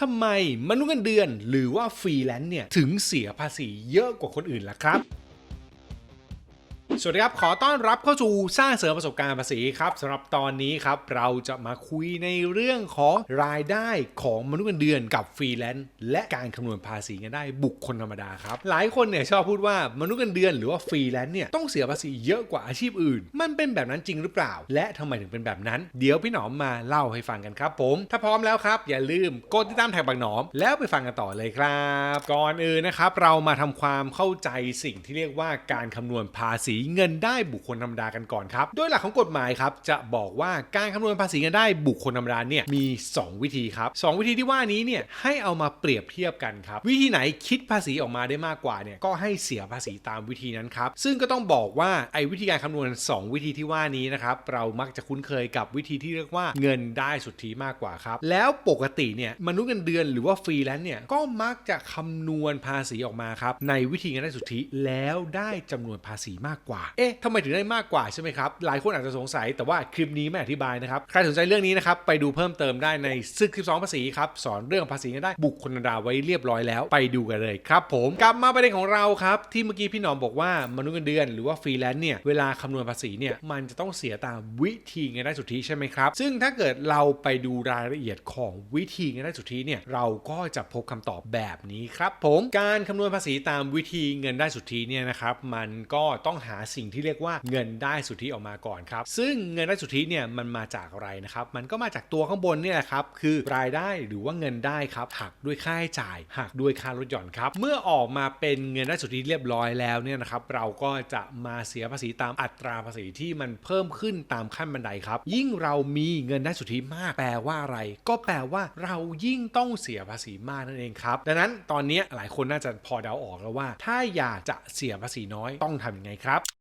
ทำไมมนุษย์เงินเดือนหรือว่าฟรีแลนซ์เนี่ยถึงเสียภาษีเยอะกว่าคนอื่นล่ะครับ สวัสดีครับ ขอต้อนรับเข้าสู่สร้างเสริมประสบการณ์ภาษีครับสำหรับตอนนี้ครับ เราจะมาคุยในเรื่องของรายได้ของมนุษย์เงินเดือนกับฟรีแลนซ์และการคำนวณภาษีเงินได้บุคคลธรรมดาครับ หลายคนเนี่ยชอบพูดว่ามนุษย์เงินเดือนหรือว่าฟรีแลนซ์เนี่ยต้องเสียภาษีเยอะกว่าอาชีพอื่น มันเป็นแบบนั้นจริงหรือเปล่า และทำไมถึงเป็นแบบนั้น เดี๋ยวพี่หนอมมาเล่าให้ฟังกันครับ ผม ถ้าพร้อมแล้วครับ อย่าลืมกดติดตามแท็กบักหนอม แล้วไปฟังกันต่อเลยครับ ก่อนอื่นนะครับเรามาทำความเข้าใจสิ่งที่เรียกว่าการคำนวณภาษีเงินได้บุคคลธรรมดากันก่อนครับโดยหลักของกฎหมายครับจะบอกว่าการคำนวณภาษีเงินได้บุคคลธรรมดาเนี่ยมี 2 วิธีครับสองวิธีที่ว่านี้เนี่ยให้เอามาเปรียบเทียบกันครับวิธีไหนคิดภาษีออกมาได้มากกว่าเนี่ยก็ให้เสียภาษีตามวิธีนั้นครับซึ่งก็ต้องบอกว่าไอ้วิธีการคำนวณ 2 วิธีที่ว่านี้นะครับเรามักจะคุ้นเคยกับวิธีที่เรียกว่าเงินได้สุทธิมากกว่าครับแล้วปกติเนี่ยมนุษย์เงินเดือนหรือว่าฟรีแลนซ์เนี่ยก็มักจะคำนวณภาษีออกมาครับในวิธีเงินได้สุทธิแล้วได้จำนวนภาษีมากกว่าเอ๊ะทำไมถึงได้มากกว่าใช่ไหมครับ หลายคนอาจจะสงสัยแต่ว่าคลิปนี้ไม่อธิบายนะครับ ใครสนใจเรื่องนี้นะครับ ไปดูเพิ่มเติมได้ในซึก12ภาษีครับ สอนเรื่องภาษีกันได้ บุคคลธรรมดาไว้เรียบร้อยแล้ว ไปดูกันเลยครับผม กลับมาประเด็นของเราครับ ที่เมื่อกี้พี่หนอมบอกว่ามนุษย์เงินเดือน หรือว่าฟรีแลนซ์เนี่ย เวลาคำนวณภาษีเนี่ย มันจะต้องเสียตามวิธีเงินได้สุทธิใช่ไหมครับ ซึ่งถ้าเกิดเราไปดูรายละเอียดของวิธีเงินได้สุทธิเนี่ย เราก็จะพบคำตอบแบบนี้ครับผม การคำนวณภาษีตามวิธีเงินได้สุทธิเนี่ยนะครับ มันก็ต้องหาสิ่งที่เรียกว่าเงินได้สุทธิออกมาก่อนครับ ซึ่งเงินได้สุทธิเนี่ยมันมาจากอะไรนะครับ มันก็มาจากตัวข้างบนนี่แหละครับคือรายได้หรือว่าเงินได้ครับหักด้วยค่าใช้จ่ายหักด้วยค่าลดหย่อนครับ เมื่อออกมาเป็นเงินได้สุทธิเรียบร้อยแล้วเนี่ยนะครับเราก็จะมาเสียภาษีตามอัตราภาษีที่มันเพิ่มขึ้นตามขั้นบันไดครับ ยิ่งเรามีเงินได้สุทธิมาก แปลว่าอะไร ก็แปลว่าเรายิ่งต้องเสียภาษีมากนั่นเองครับ ดังนั้นตอนนี้หลายคนน่าจะพอเดาออกแล้วว่า ถ้าอยากจะเสียภาษีน้อยต้องทำยังไงครับ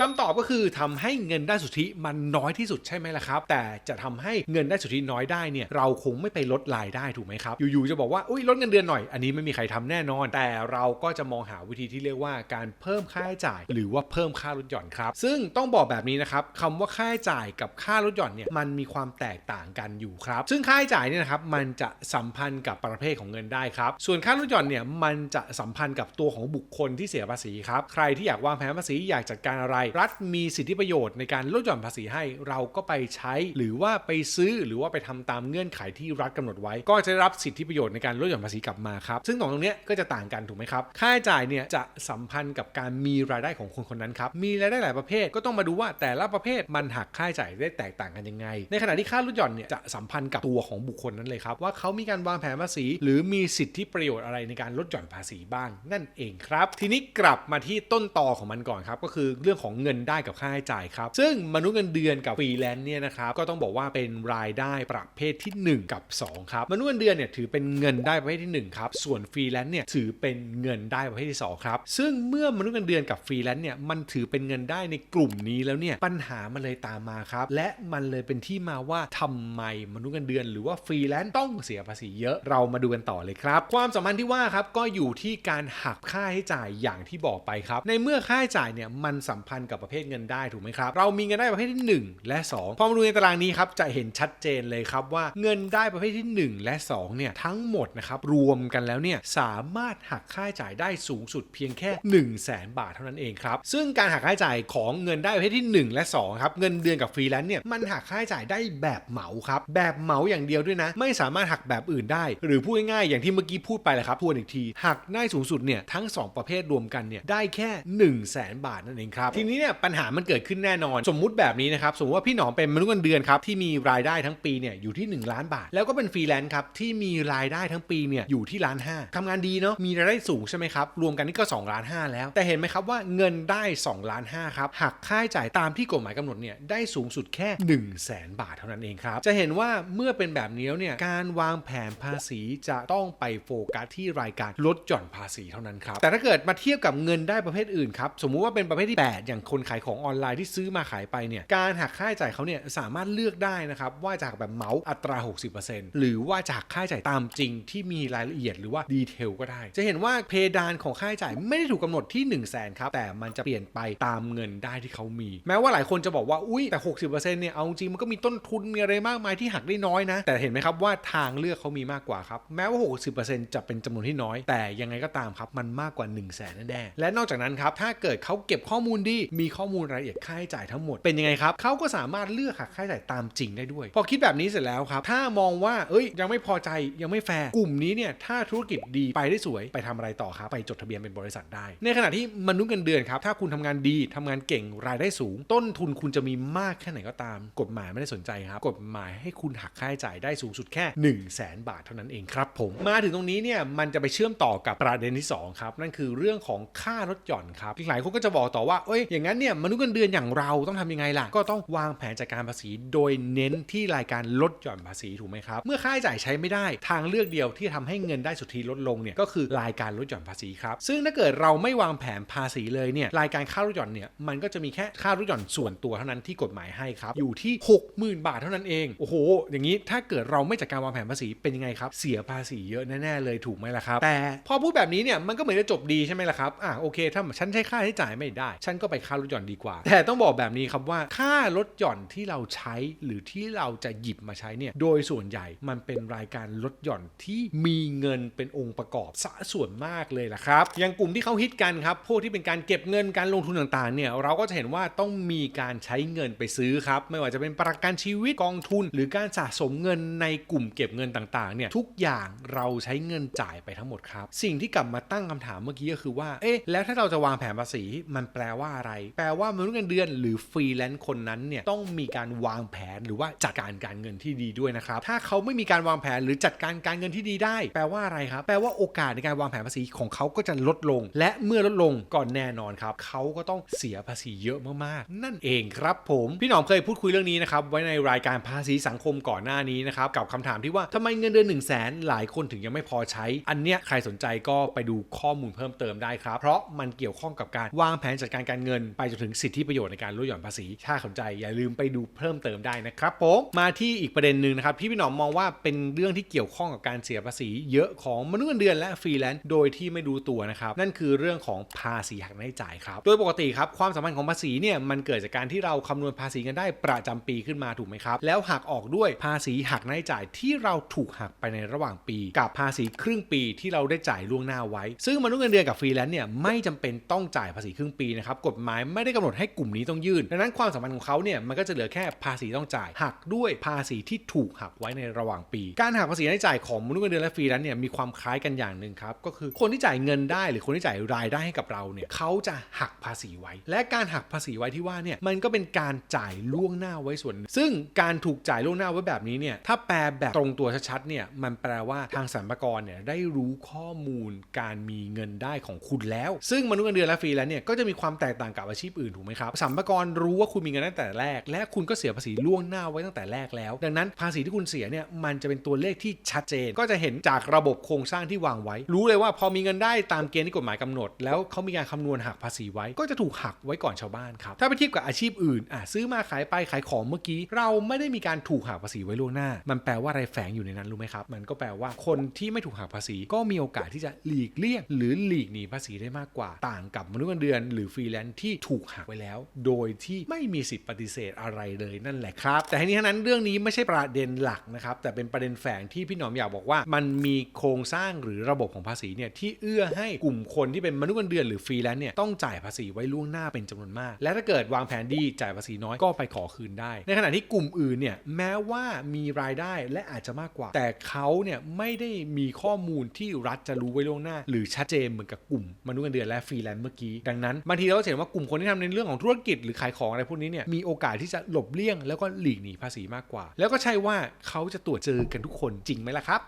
คำตอบก็คือทำให้เงินได้สุทธิมันน้อยที่สุดใช่ไหมล่ะครับ แต่จะทำให้เงินได้สุทธิน้อยได้เนี่ยเราคงไม่ไปลดรายได้ถูกไหมครับอยู่ๆจะบอกว่าอุ้ยลดเงินเดือนหน่อยอันนี้ไม่มีใครทำแน่นอน แต่เราก็จะมองหาวิธีที่เรียกว่าการเพิ่มค่าใช้จ่าย หรือว่าเพิ่มค่าลดหย่อนครับ ซึ่งต้องบอกแบบนี้นะครับคำว่าค่าใช้จ่ายกับค่าลดหย่อนเนี่ยมันมีความแตกต่างกันอยู่ครับ ซึ่งค่าใช้จ่ายเนี่ยนะครับมันจะสัมพันธ์กับประเภทของเงินได้ครับส่วนค่าลดหย่อนเนี่ยมันจะสัมพันธ์กับตัวของบุคคลที่เสียภาษีครับใครที่อยากวางแผนภาษีอยากจัดการอะไรรัฐมีสิทธิประโยชน์ในการลดหย่อนภาษีให้เราก็ไปใช้ หรือว่าไปซื้อหรือว่าไปทำตามเงื่อนไขที่รัฐกำหนดไว้ ก็จะได้รับสิทธิประโยชน์ในการลดหย่อนภาษีกลับมาครับซึ่งตรงตรงนี้ก็จะต่างกันถูกไหมครับค่าใช้จ่ายเนี่ยจะสัมพันธ์กับการมีรายได้ของคนคนนั้นครับมีรายได้หลายประเภทก็ต้องมาดูว่าแต่ละประเภทมันหักค่าใช้จ่ายได้แตกต่างกันยังไง ในขณะที่ค่าลดหย่อนเนี่ยจะสัมพันธ์กับตัวของบุคคลนั้นเลยครับว่าเขามีการวางแผนภาษี หรือมีสิทธิประโยชน์อะไรในการลดหย่อนภาษีบ้าง นั่นเองครับ ทีนี้กลับมาที่ต้นตอของมันก่อนครับก็คือเรื่องของเงินได้กับค่าใช้จ่ายครับ ซึ่งมนุษย์เงินเดือนกับฟรีแลนซ์เนี่ยนะครับก็ต้องบอกว่าเป็นรายได้ประเภทที่ 1 กับ 2 ครับ มนุษย์เงินเดือนเนี่ยถือเป็นเงินได้ประเภทที่ 1 ครับ ส่วนฟรีแลนซ์เนี่ยถือเป็นเงินได้ประเภทที่ 2 ครับ ซึ่งเมื่อมนุษย์เงินเดือนกับฟรีแลนซ์เนี่ยมันถือเป็นเงินได้ในกลุ่มนี้แล้วเนี่ยปัญหามันเลยตามมาครับ และมันเลยเป็นที่มาว่าทำไมมนุษย์เงินเดือนหรือว่าฟรีแลนซ์ต้องเสียภาษีเยอะเรามาดูกันต่อเลยครับ ความสัมพันธ์ที่ว่าครับก็อยู่ที่การหักค่าใช้จ่ายอย่างที่บอกไปครับ ในเมื่อค่าใช้จ่ายเนี่ยมันสัมพันธกับประเภทเงินได้ถูกไหมครับ เรามีเงินได้ประเภทที่ 1 และ 2 พอมาดูในตารางนี้ครับจะเห็นชัดเจนเลยครับว่าเงินได้ประเภทที่ 1 และ 2 เนี่ยทั้งหมดนะครับรวมกันแล้วเนี่ยสามารถหักค่าใช้จ่ายได้สูงสุดเพียงแค่1 0 0 0 0แสนบาทเท่านั้นเองครับซึ่งการหักค่าใช้จ่ายของเงินได้ประเภทที่ 1 และ2ครับเงินเดือนกับฟรีแลนซ์เนี่ยมันหักค่าใช้จ่ายได้แบบเหมาครับแบบเหมาอย่างเดียวด้วยนะ ไม่สามารถหักแบบอื่นได้ หรือพูดง่ายๆอย่างที่เมื่อกี้พูดไปแหละครับทวนอีกทีหักได้สูงสุดเนี่ยทั้ง 2 ประเภทรวมกันเนี่ยได้แค่ 1 0 0 0 0แบาทนั่นเองครับทีนี้เนี่ยปัญหามันเกิดขึ้นแน่นอน สมมุติแบบนี้นะครับสมมติว่าพี่หนอมเป็นมนุษย์เงินเดือนครับที่มีรายได้ทั้งปีเนี่ยอยู่ที่ 1 ล้านบาท แล้วก็เป็นฟรีแลนซ์ครับที่มีรายได้ทั้งปีเนี่ยอยู่ที่ล้านห้าทำงานดีเนาะมีรายได้สูงใช่ไหมครับรวมกันนี่ก็2ล้านห้าแล้ว แต่เห็นไหมครับว่าเงินได้2ล้านห้าครับหักค่าใช้จ่ายตามที่กฎหมายกำหนดเนี่ยได้สูงสุดแค่ 1 0 0 0 0แสนบาทเท่านั้นเองครับจะเห็นว่าเมื่อเป็นแบบนี้แล้วเนี่ยการวางแผนภาษีจะต้องไปโฟกัสที่รายการลดหย่อนภาษีเท่านั้นครับแต่ถ้าเกิดมาเทียบกับเงินได้ประเภทอื่นครับสมมุติว่าเป็นประเภทที่8อย่างอย่างคนขายของออนไลน์ที่ซื้อมาขายไปเนี่ยการหักค่าใช้จ่ายเขาเนี่ยสามารถเลือกได้นะครับว่าจะหักแบบเหมาอัตรา 60%หรือว่าจะหักค่าใช้จ่ายตามจริงที่มีรายละเอียดหรือว่าดีเทลก็ได้ จะเห็นว่าเพดานของค่าใช้จ่ายไม่ได้ถูกกำหนดที่ 1 0 0 0 0แสนครับแต่มันจะเปลี่ยนไปตามเงินได้ที่เขามี แม้ว่าหลายคนจะบอกว่าอุ้ยแต่ 60%เนี่ยเอาจริงมันก็มีต้นทุนมีอะไรมากมายที่หักได้น้อยนะ แต่เห็นไหมครับว่าทางเลือกเขามีมากกว่าครับแม้ว่า 60%จะเป็นจำนวนที่น้อย แต่ยังไงก็ตามครับมันมากกว่า 1 0 0 0 0แสนแน่และนอกจากนั้นครับถ้าเกิดเขาเก็บข้อมูลดีมีข้อมูลรายละเอียดค่าใช้จ่ายทั้งหมดเป็นยังไงครับเขาก็สามารถเลือกหักค่าใช้จ่ายตามจริงได้ด้วย พอคิดแบบนี้เสร็จแล้วครับ ถ้ามองว่าเอ้ยยังไม่พอใจยังไม่แฟร์กลุ่มนี้เนี่ยถ้าธุรกิจดีไปได้สวยไปทำอะไรต่อครับไปจดทะเบียนเป็นบริษัทได้ ในขณะที่มนุษย์เงินเดือนครับถ้าคุณทำงานดีทำงานเก่งรายได้สูง ต้นทุนคุณจะมีมากแค่ไหนก็ตาม กฎหมายไม่ได้สนใจครับกฎหมายให้คุณหักค่าใช้จ่ายได้สูงสุดแค่1 0 0 0 0แสนบาทเท่านั้นเองครับผมมาถึงตรงนี้เนี่ยมันจะไปเชื่อมต่อกับประเด็นที่สองครับนั่นคือเรื่องของค่าลดหย่อนครับหลายคนก็จะบอกต่อว่าเอ้ยอย่างนั้นเนี่ยมนุษย์เงินเดือนอย่างเราต้องทำยังไงล่ะ ก็ต้องวางแผนจัดการภาษีโดยเน้นที่รายการลดหย่อนภาษีถูกไหมครับ เมื่อค่าใช้จ่ายใช้ไม่ได้ ทางเลือกเดียวที่ทำให้เงินได้สุทธิลดลงเนี่ยก็คือรายการลดหย่อนภาษีครับซึ่งถ้าเกิดเราไม่วางแผนภาษีเลยเนี่ยรายการค่าลดหย่อนเนี่ยมันก็จะมีแค่ค่าลดหย่อนส่วนตัวเท่านั้นที่กฎหมายให้ครับอยู่ที่ 60,000 บาทเท่านั้นเองโอ้โห อย่างนี้ถ้าเกิดเราไม่จัดการวางแผนภาษีเป็นยังไงครับเสียภาษีเยอะแน่ๆเลยถูกไหมล่ะครับแต่พอพูดแบบนี้เนี่ยมันก็เหมือนจะจบดีใช่ไหมล่ะครับอะโอเคถ้าฉันใช้ค่าใช้จ่ายไม่ได้ ฉันก็ไปค่าลดหย่อนดีกว่า แต่ต้องบอกแบบนี้ครับว่าค่าลดหย่อนที่เราใช้หรือที่เราจะหยิบมาใช้เนี่ยโดยส่วนใหญ่มันเป็นรายการลดหย่อนที่มีเงินเป็นองค์ประกอบสะส่วนมากเลยล่ะครับอย่างกลุ่มที่เขาฮิตกันครับพวกที่เป็นการเก็บเงินการลงทุนต่างๆเนี่ยเราก็จะเห็นว่าต้องมีการใช้เงินไปซื้อครับไม่ว่าจะเป็นประกันชีวิตกองทุน หรือการสะสมเงินในกลุ่มเก็บเงินต่างๆเนี่ยทุกอย่างเราใช้เงินจ่ายไปทั้งหมดครับสิ่งที่กลับมาตั้งคำถามเมื่อกี้ก็คือว่าเอ๊ะแล้วถ้าเราจะวางแผนภาษีมันแปลว่าอะไรแปลว่ามนุษย์เงินเดือน หรือฟรีแลนซ์คนนั้นเนี่ยต้องมีการวางแผนหรือว่าจัดการการเงินที่ดีด้วยนะครับ ถ้าเขาไม่มีการวางแผนหรือจัดการการเงินที่ดีได้ แปลว่าอะไรครับ แปลว่าโอกาสในการวางแผนภาษีของเขาก็จะลดลง และเมื่อลดลงก่อนแน่นอนครับเขาก็ต้องเสียภาษีเยอะมากๆ นั่นเองครับผมพี่หนอมเคยพูดคุยเรื่องนี้นะครับไว้ในรายการภาษีสังคมก่อนหน้านี้นะครับกับคำถามที่ว่าทำไมเงินเดือน1นึ่งแสนหลายคนถึงยังไม่พอใช้ อันเนี้ยใครสนใจก็ไปดูข้อมูลเพิ่มเติมได้ครับ เพราะมันเกี่ยวข้องกับการวางแผนจัดการการเงินไปจนถึงสิทธิประโยชน์ในการลดหย่อนภาษี ถ้าสนใจอย่าลืมไปดูเพิ่มเติมได้นะครับผมมาที่อีกประเด็นหนึ่งนะครับที่พี่หนอมมองว่าเป็นเรื่องที่เกี่ยวข้องกับการเสียภาษี เยอะของมนุษย์เงินเดือนและฟรีแลนซ์โดยที่ไม่รู้ตัวนะครับนั่นคือเรื่องของภาษีหักหน้าจ่ายครับโดยปกติครับความสัมพันธ์ของภาษีเนี่ยมันเกิดจากการที่เราคำนวณภาษีกันได้ประจำปีขึ้นมาถูกไหมครับแล้วหักออกด้วยภาษีหักหน้าจ่ายที่เราถูกหักไปในระหว่างปี กับภาษีครึ่งปีที่เราได้จ่ายล่วงหน้าไว้ ซึ่งมนุษย์เงินเดือนกับฟรีแลนซ์เนี่ยไม่จำเป็นต้องจ่ายภาษีครึ่งปีนะครับกฎหมายไม่ได้กำหนดให้กลุ่มนี้ต้องยื่นดังนั้นความสัมพันธ์ของเขาเนี่ยมันก็จะเหลือแค่ภาษีต้องจ่าย หักด้วยภาษีที่ถูกหักไว้ในระหว่างปี การหักภาษีรายจ่ายของมนุษย์เงินเดือนและฟรีแลนซ์เนี่ยมีความคล้ายกันอย่างหนึ่งครับก็คือคนที่จ่ายเงินได้หรือคนที่จ่ายรายได้ให้กับเราเนี่ยเขาจะหักภาษีไว้ และการหักภาษีไว้ที่ว่าเนี่ยมันก็เป็นการจ่ายล่วงหน้าไว้ส่วนหนึ่งซึ่งการถูกจ่ายล่วงหน้าไว้แบบนี้เนี่ยถ้าแปลแบบตรงตัวชัดๆเนี่ยมันแปลว่าทางสรรพากรเนี่ยได้รู้ข้อมูลการมีเงินได้ของคุณแล้ว ซึ่งมนุษย์เงินเดือนและฟรีแลนซ์เนี่ยก็จะมีความแตกต่างกับอาชีพอื่นถูกไหมครับสรรพากรรู้ว่าคุณมีเงินตั้งแต่แรก และคุณก็เสียภาษีล่วงหน้าไว้ตั้งแต่แรกแล้ว ดังนั้นภาษีที่คุณเสียเนี่ยมันจะเป็นตัวเลขที่ชัดเจน ก็จะเห็นจากระบบโครงสร้างที่วางไว้ รู้เลยว่าพอมีเงินได้ตามเกณฑ์ที่กฎหมายกำหนด แล้วเขามีการคำนวณหักภาษีไว้ ก็จะถูกหักไว้ก่อนชาวบ้านครับถ้าไปเทียบกับอาชีพอื่นอะซื้อมาขายไปขายของเมื่อกี้ เราไม่ได้มีการถูกหักภาษีไว้ล่วงหน้า มันแปลว่าอะไรแฝงอยู่ในนั้นรู้ไหมครับมันก็แปลว่าคนที่ไม่ถูกหักภาษีก็มีโอกาสที่จะหลีกเลี่ยงหรือหลีกหนีภาษีได้มากกว่า ต่างกับมนุษย์เงินเดือน หรือฟรีแลนซ์ทถูกหักไว้แล้ว โดยที่ไม่มีสิทธิ์ปฏิเสธอะไรเลยนั่นแหละครับ แต่ทั้งนี้ทั้งนั้นเรื่องนี้ไม่ใช่ประเด็นหลักนะครับแต่เป็นประเด็นแฝงที่พี่หนอมอยากบอกว่า มันมีโครงสร้างหรือระบบของภาษีเนี่ยที่เอื้อให้กลุ่มคนที่เป็นมนุษย์เงินเดือนหรือฟรีแลนซ์เนี่ยต้องจ่ายภาษีไว้ล่วงหน้าเป็นจำนวนมาก และถ้าเกิดวางแผนดีจ่ายภาษีน้อยก็ไปขอคืนได้ ในขณะที่กลุ่มอื่นเนี่ยแม้ว่ามีรายได้และอาจจะมากกว่า แต่เขาเนี่ยไม่ได้มีข้อมูลที่รัฐจะรู้ไว้ล่วงหน้า หรือชัดเจนเหมือนกับกลุ่มมนุษย์เงินเดือนและฟรีแลนซ์เมื่อกี้ดังนั้นบางทีเราก็เห็นว่ากลุ่มคนที่ทำในเรื่องของธุรกิจหรือขายของอะไรพวกนี้เนี่ยมีโอกาสที่จะหลบเลี่ยงแล้วก็หลีกหนีภาษีมากกว่า แล้วก็ใช่ว่าเขาจะตรวจเจอกันทุกคนจริงไหมล่ะครับ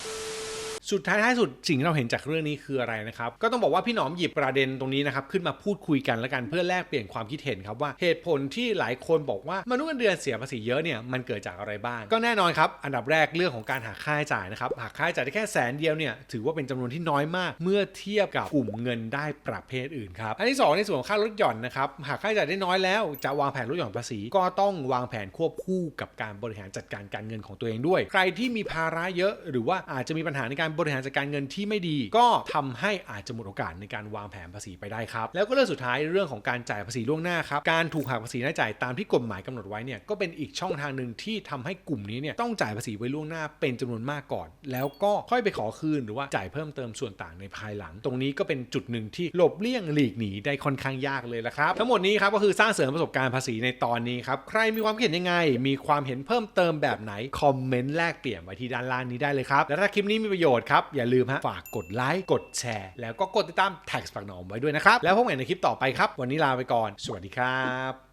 สุดท้ายท้ายสุดสิ่งที่เราเห็นจากเรื่องนี้คืออะไรนะครับ ก็ต้องบอกว่าพี่หนอมหยิบประเด็นตรงนี้นะครับขึ้นมาพูดคุยกันแล้วกันเพื่อแลกเปลี่ยนความคิดเห็นครับว่าเหตุผลที่หลายคนบอกว่ามนุษย์เงินเดือนเสียภาษีเยอะเนี่ยมันเกิดจากอะไรบ้าง ก็แน่นอนครับอันดับแรกเรื่องของการหักค่าใช้จ่ายนะครับหักค่าใช้จ่ายได้แค่แสนเดียวเนี่ยถือว่าเป็นจำนวนที่น้อยมาก เมื่อเทียบกับกลุ่มเงินได้ประเภทอื่นครับอันที่สองในส่วนของค่าลดหย่อนนะครับหากค่าใช้จ่ายได้น้อยแล้วจะวางแผนลดหย่อนภาษี ก็ต้องวางแผนควบคู่กับการบริหารจัดการการเงินของตัวเองด้วย ใครที่มีภาระเยอะ หรือว่าอาจจะมีปัญหาในการบริหารจัดการเงินที่ไม่ดี ก็ทำให้อาจจะหมดโอกาสในการวางแผนภาษีไปได้ครับแล้วก็เรื่องสุดท้ายเรื่องของการจ่ายภาษีล่วงหน้าครับการถูกหักภาษีรายจ่ายตามที่กฎหมายกำหนดไว้เนี่ยก็เป็นอีกช่องทางหนึ่งที่ทำให้กลุ่มนี้เนี่ยต้องจ่ายภาษีไว้ล่วงหน้าเป็นจำนวนมากก่อน แล้วก็ค่อยไปขอคืนหรือว่าจ่ายเพิ่มเติมส่วนต่างในภายหลัง ตรงนี้ก็เป็นจุดหนึ่งที่หลบเลี่ยงหลีกหนีได้ค่อนข้างยากเลยละครับ ทั้งหมดนี้ครับก็คือสร้างเสริมประสบการณ์ภาษีในตอนนี้ครับใครมีความคิดเห็นยังไง มีความเห็นเพิ่มเติมแบบไหนคอมเมนต์แลกเปลี่ยนไว้ที่ด้านล่างนี้ได้เลยครับแล้วถ้าคลิปนี้มีประโยชน์ครับ อย่าลืมฮะฝากกดไลค์กดแชร์ แล้วก็กดติดตามแท็กสปักหนอมไว้ด้วยนะครับ แล้วพบกันในคลิปต่อไปครับ วันนี้ลาไปก่อน สวัสดีครับ